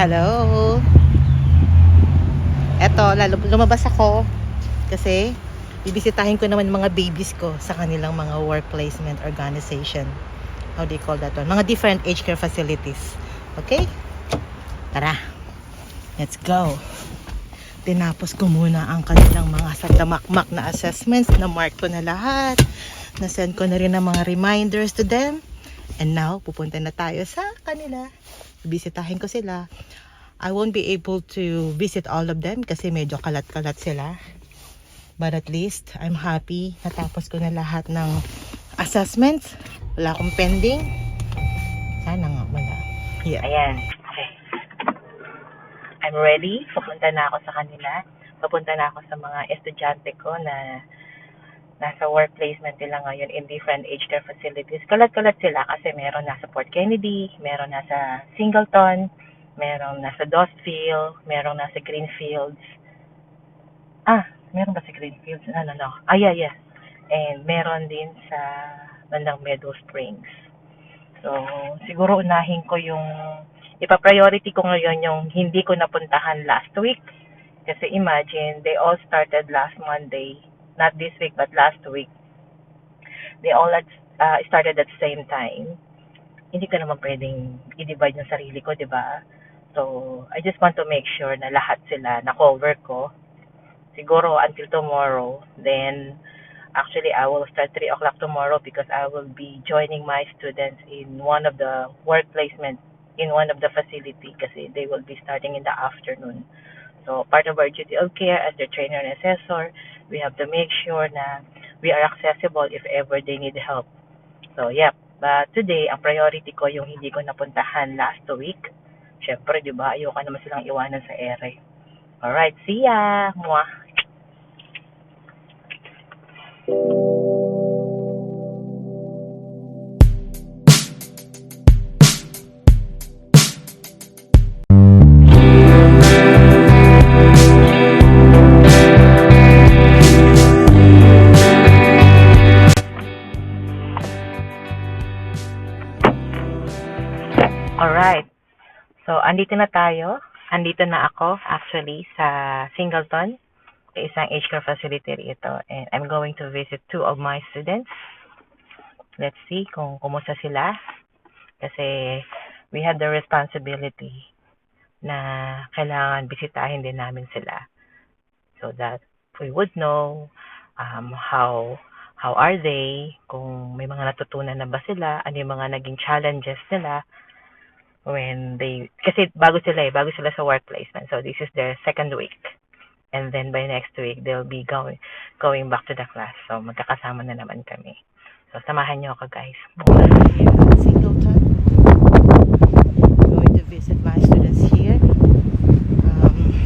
Hello. Eto, lumabas ako kasi bibisitahin ko naman mga babies ko sa kanilang mga work placement organization. How do you call that one? Mga different age care facilities. Okay? Tara. Let's go. Tinapos ko muna ang kanilang mga satamakmak na assessments. Na-mark ko na lahat. Na-send ko na rin ang mga reminders to them. And now, pupunta na tayo sa kanila. Bisitahin ko sila. I won't be able to visit all of them kasi medyo kalat-kalat sila. But at least, I'm happy. Natapos ko na lahat ng assessments. Wala akong pending. Sana nga wala. Yeah. Ayan. Okay. I'm ready. Pupunta na ako sa kanila. Pupunta na ako sa mga estudyante ko na nasa work placement nila ngayon in different age care facilities. Kalat-kalat sila kasi meron nasa Port Kennedy, meron nasa Singleton, meron nasa Dostville, meron nasa Greenfields. Ah, meron ba sa Greenfields? No, no, no. Ah, yeah, yeah. And meron din sa bandang Meadow Springs. So, siguro unahin ko yung ipa-priority ko ngayon yung hindi ko napuntahan last week. Kasi imagine, they all started last Monday. Not this week, but last week. They all at, uh, started at the same time. Hindi ko naman pwedeng i-divide yung sarili ko, di ba? So, I just want to make sure na lahat sila na-cover ko. Siguro until tomorrow. Then, actually, I will start 3 o'clock tomorrow because I will be joining my students in one of the work placement in one of the facility kasi they will be starting in the afternoon. So, part of our duty of care as their trainer and assessor, we have to make sure na we are accessible if ever they need help. So, yep. But today, ang priority ko yung hindi ko napuntahan last week. Siyempre, di ba, ayoko naman silang iwanan sa ere. Alright, see ya! Mwah! Alright. So, andito na tayo. Andito na ako, actually, sa Singleton. Isang age care facility ito. And I'm going to visit two of my students. Let's see kung kumusta sila. Kasi we have the responsibility na kailangan bisitahin din namin sila. So that we would know um, how how are they, kung may mga natutunan na ba sila, ano yung mga naging challenges nila, when they kasi bago sila eh bago sila sa work placement. So this is their second week. And then by next week they'll be going going back to the class. So magkakasama na naman kami. So samahan niyo ako guys. Singleton going to visit my students here. Um,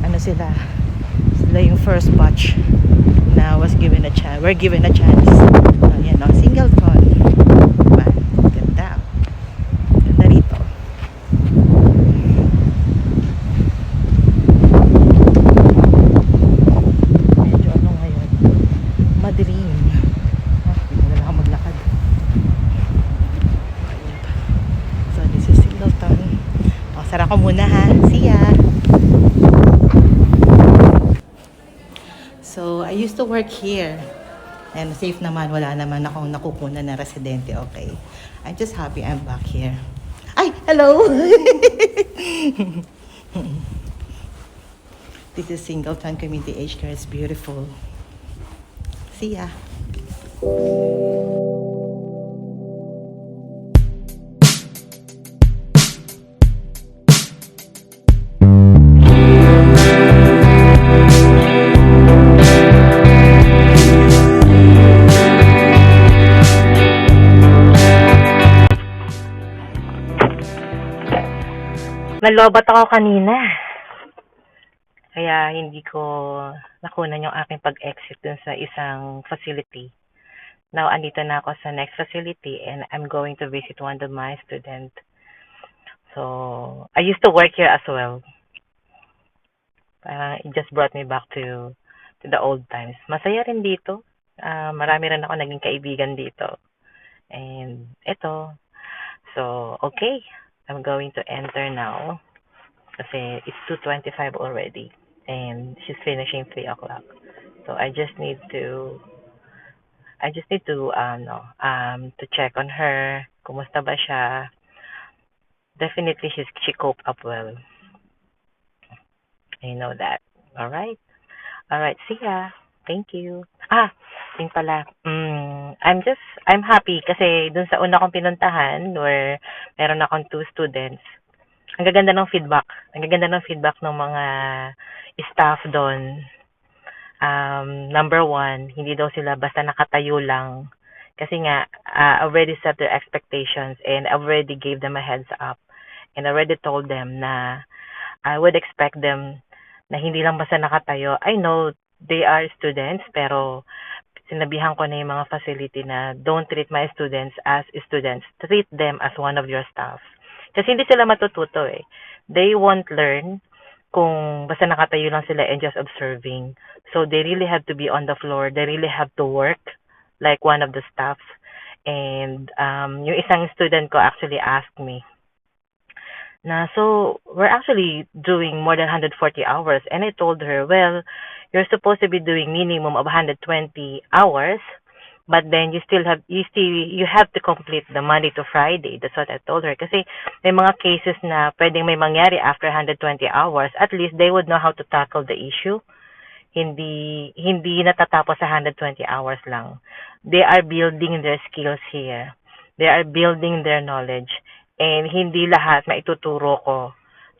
ano sila? Sila yung first batch na was given a chance we're given a chance. Ayan o Singleton diba? ganda Ganda rito. Medyo ano ngayon, madilim. Ah, hindi na lang ako maglakad. Ayun. So, this is Singleton. O, sara ko muna ha. See ya! So, I used work here. And safe naman, wala naman akong nakukunan na residente, okay. I'm just happy I'm back here. Ay, hello! this is Singleton Community Age Care. It's beautiful. See ya. Nalobat ako kanina. Kaya hindi ko nakunan yung aking pag-exit dun sa isang facility. Now, andito na ako sa next facility and I'm going to visit one of my students. So, I used to work here as well. Parang it just brought me back to to the old times. Masaya rin dito. Ah, marami rin ako naging kaibigan dito. And ito. So, okay. I'm going to enter now kasi it's 2.25 already and she's finishing 3 o'clock. So I just need to I just need to ano um to check on her. Kumusta ba siya? Definitely she's she coped up well. I know that. All right. All right. See ya. Thank you. Ah, yun pala. Mm, I'm just, I'm happy kasi dun sa una kong pinuntahan where meron akong two students, ang gaganda ng feedback. Ang gaganda ng feedback ng mga staff doon. Um, number one, hindi daw sila basta nakatayo lang. Kasi nga, uh, already set their expectations and already gave them a heads up. And already told them na I would expect them na hindi lang basta nakatayo. I know they are students, pero sinabihan ko na yung mga facility na don't treat my students as students. Treat them as one of your staff. Kasi hindi sila matututo eh. They won't learn kung basta nakatayo lang sila and just observing. So they really have to be on the floor. They really have to work like one of the staff. And um, yung isang student ko actually asked me, na so we're actually doing more than 140 hours and I told her well you're supposed to be doing minimum of 120 hours but then you still have you still you have to complete the Monday to Friday. That's what I told her. Kasi may mga cases na pwedeng may mangyari after 120 hours at least they would know how to tackle the issue. Hindi hindi natatapos sa 120 hours lang. They are building their skills here. They are building their knowledge. And hindi lahat maituturo ko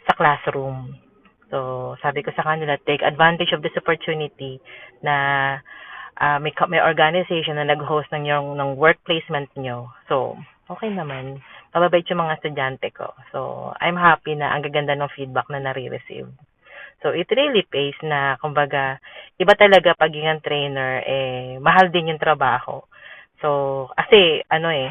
sa classroom. So, sabi ko sa kanila, take advantage of this opportunity na uh, may, may organization na nag-host ng, yung, ng work placement nyo. So, okay naman. Mababait yung mga estudyante ko. So, I'm happy na ang gaganda ng feedback na nare-receive. So, it really pays na, kumbaga, iba talaga pagiging trainer, eh, mahal din yung trabaho. So, kasi, ano eh,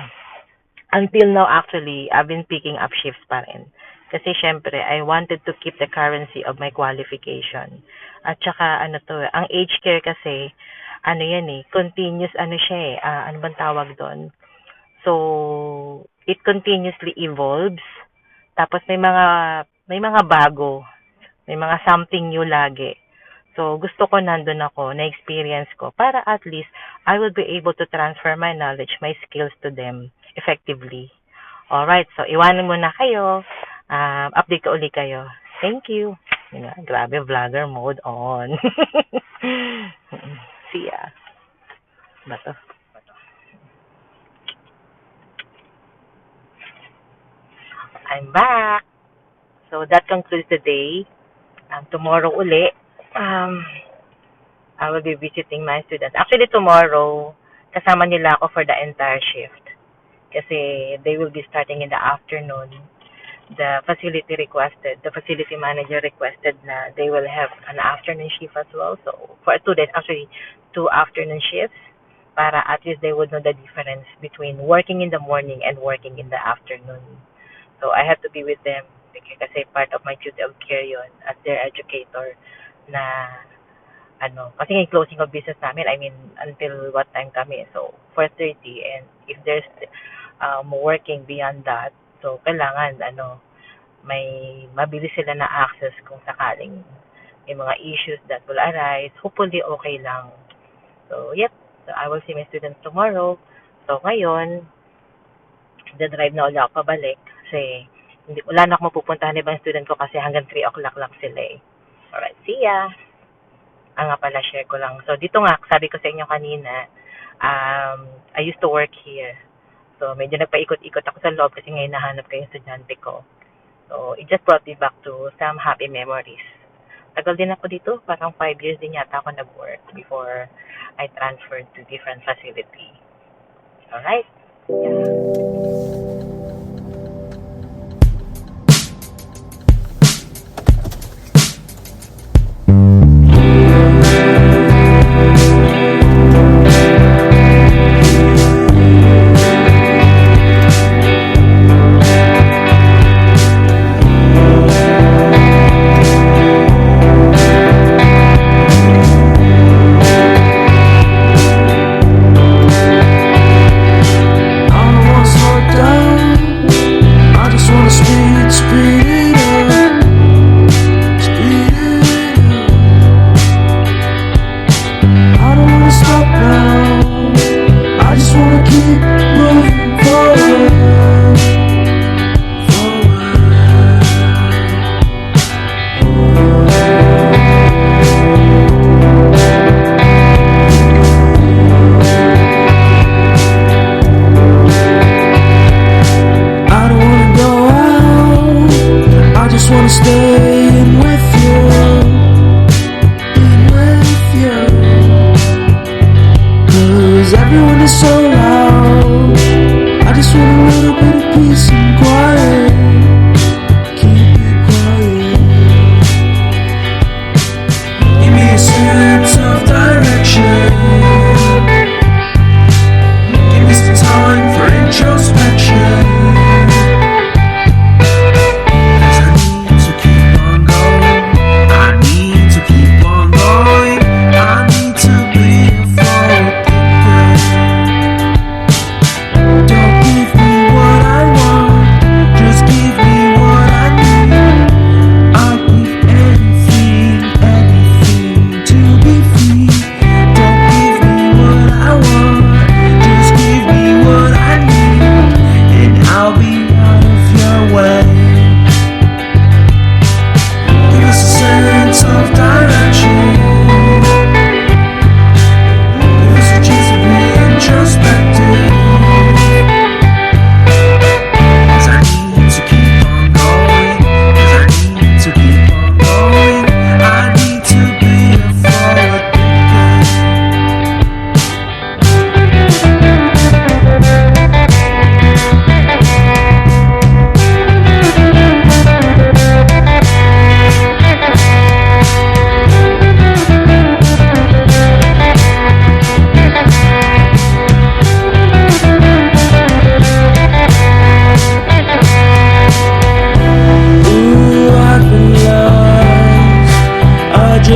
until now actually I've been picking up shifts pa rin. Kasi syempre I wanted to keep the currency of my qualification. At saka ano to, ang age care kasi ano yan eh, continuous ano siya eh, uh, ano bang tawag doon? So it continuously evolves. Tapos may mga may mga bago, may mga something new lagi. So, gusto ko nandun ako, na-experience ko, para at least I will be able to transfer my knowledge, my skills to them effectively. Alright, so iwanan mo na kayo. Um, update ko uli kayo. Thank you. Nga, grabe, vlogger mode on. See ya. Bato. I'm back. So, that concludes the day. Um, tomorrow uli, um, I will be visiting my students. Actually, tomorrow, kasama nila ako for the entire shift. Kasi they will be starting in the afternoon. The facility requested, the facility manager requested na they will have an afternoon shift as well. So, for two days, actually, two afternoon shifts para at least they would know the difference between working in the morning and working in the afternoon. So, I have to be with them because kasi part of my duty of care yun as their educator na ano, kasi yung closing of business namin, I mean, until what time kami. So, 4.30 and if there's um, working beyond that, so kailangan, ano, may mabilis sila na access kung sakaling may mga issues that will arise. Hopefully, okay lang. So, yep. So, I will see my students tomorrow. So, ngayon, the-drive na ulit ako pabalik kasi hindi, wala na akong mapupuntahan ibang student ko kasi hanggang 3 o'clock lang sila eh. Alright, see ya! Ah nga pala, share ko lang. So, dito nga, sabi ko sa inyo kanina, um, I used to work here. So, medyo nagpaikot-ikot ako sa loob kasi ngayon nahanap ko yung estudyante ko. So, it just brought me back to some happy memories. Tagal din ako dito, parang 5 years din yata ako nag-work before I transferred to different facility. Alright? Yeah.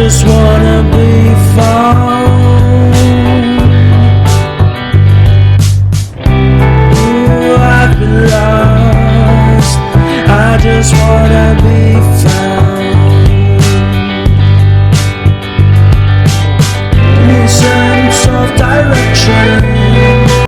Just wanna be found.